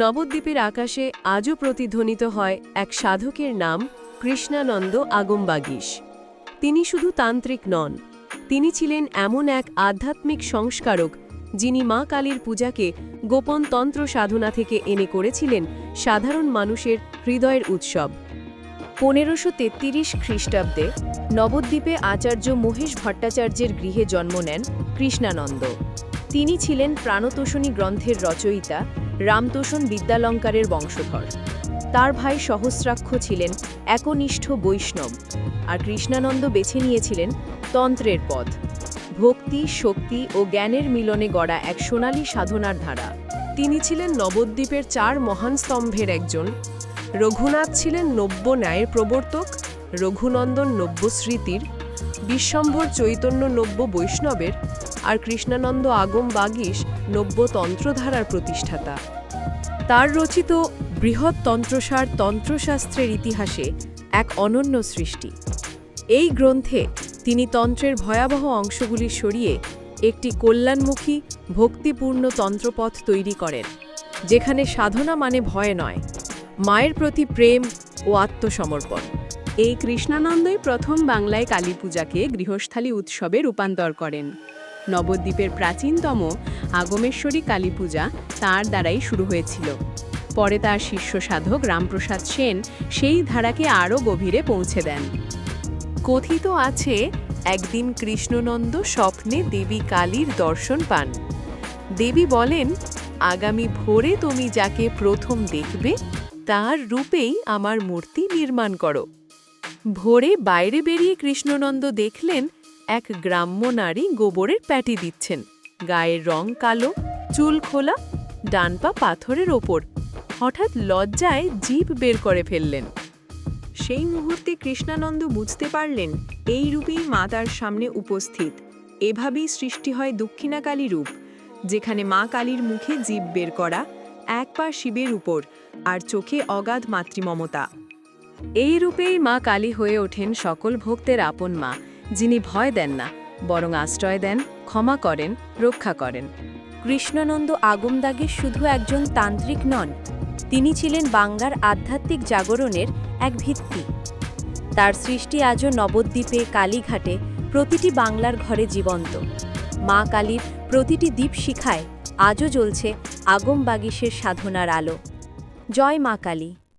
নবদ্বীপের আকাশে আজও প্রতিধ্বনিত হয় এক সাধকের নাম কৃষ্ণানন্দ আগমবাগীশ। তিনি শুধু তান্ত্রিক নন, তিনি ছিলেন এমন এক আধ্যাত্মিক সংস্কারক যিনি মা কালীর পূজাকে গোপন তন্ত্র সাধনা থেকে এনে করেছিলেন সাধারণ মানুষের হৃদয়ের উৎসব। পনেরোশো তেত্রিশ খ্রিস্টাব্দে নবদ্বীপে আচার্য মহেশ ভট্টাচার্যের গৃহে জন্ম নেন কৃষ্ণানন্দ। তিনি ছিলেন প্রাণতোষণী গ্রন্থের রচয়িতা রামতোষণ বিদ্যালঙ্কারের বংশধর। তার ভাই সহস্রাক্ষ ছিলেন একনিষ্ঠ বৈষ্ণব আর কৃষ্ণানন্দ বেছে নিয়েছিলেন তন্ত্রের পথ। ভক্তি, শক্তি ও জ্ঞানের মিলনে গড়া এক সোনালী সাধনার ধারা। তিনি ছিলেন নবদ্বীপের চার মহান স্তম্ভের একজন। রঘুনাথ ছিলেন নব্য ন্যায়ের প্রবর্তক, রঘুনন্দন নব্য স্মৃতির, বিশ্বম্ভর চৈতন্য নব্য বৈষ্ণবের আর কৃষ্ণানন্দ আগম বাগীশ নব্য তন্ত্রধারার প্রতিষ্ঠাতা। তার রচিত বৃহৎ তন্ত্রসার তন্ত্রশাস্ত্রের ইতিহাসে এক অনন্য সৃষ্টি। এই গ্রন্থে তিনি তন্ত্রের ভয়াবহ অংশগুলি সরিয়ে একটি কল্যাণমুখী, ভক্তিপূর্ণ তন্ত্রপথ তৈরি করেন, যেখানে সাধনা মানে ভয় নয়, মায়ের প্রতি প্রেম ও আত্মসমর্পণ। এই কৃষ্ণানন্দই প্রথম বাংলায় কালী পূজাকে গৃহস্থালী উৎসবে রূপান্তর করেন। নবদ্বীপের প্রাচীনতম আগমেশ্বরী কালী পূজা তাঁর দ্বারাই শুরু হয়েছিল। পরে তার শিষ্য সাধক রামপ্রসাদ সেন সেই ধারাকে আরও গভীরে পৌঁছে দেন। কথিত আছে, একদিন কৃষ্ণনন্দ স্বপ্নে দেবী কালীর দর্শন পান। দেবী বলেন, আগামী ভোরে তুমি যাকে প্রথম দেখবে, তার রূপেই আমার মূর্তি নির্মাণ করো। ভোরে বাইরে বেরিয়ে কৃষ্ণনন্দ দেখলেন এক গ্রাম্য নারী গোবরের প্যাটি দিচ্ছেন। গায়ের রং কালো, চুল খোলা, ডান পা পাথরের ওপর। হঠাৎ লজ্জায় জিভ বের করে ফেললেন। সেই মুহূর্তে কৃষ্ণানন্দ বুঝতে পারলেন, এই রূপেই মা তার সামনে উপস্থিত। এভাবেই সৃষ্টি হয় দক্ষিণাকালী রূপ, যেখানে মা কালীর মুখে জীব বের করা, এক পা শিবের উপর, আর চোখে অগাধ মাতৃমমতা। এই রূপেই মা কালী হয়ে ওঠেন সকল ভক্তের আপন মা। যিনি ভয় দেন না, বরং আশ্রয় দেন, ক্ষমা করেন, রক্ষা করেন। কৃষ্ণানন্দ আগমদাগে শুধু একজন তান্ত্রিক নন, তিনি ছিলেন বাংলার আধ্যাত্মিক জাগরণের এক ভিত্তি। তার সৃষ্টি আজও নবদ্বীপে, কালীঘাটে প্রতিটি বাংলার ঘরে জীবন্ত। মা কালীর প্রতিটি দ্বীপ শিখায়, আজও জ্বলছে আগম বাগিসের সাধনার আলো। জয় মা কালী।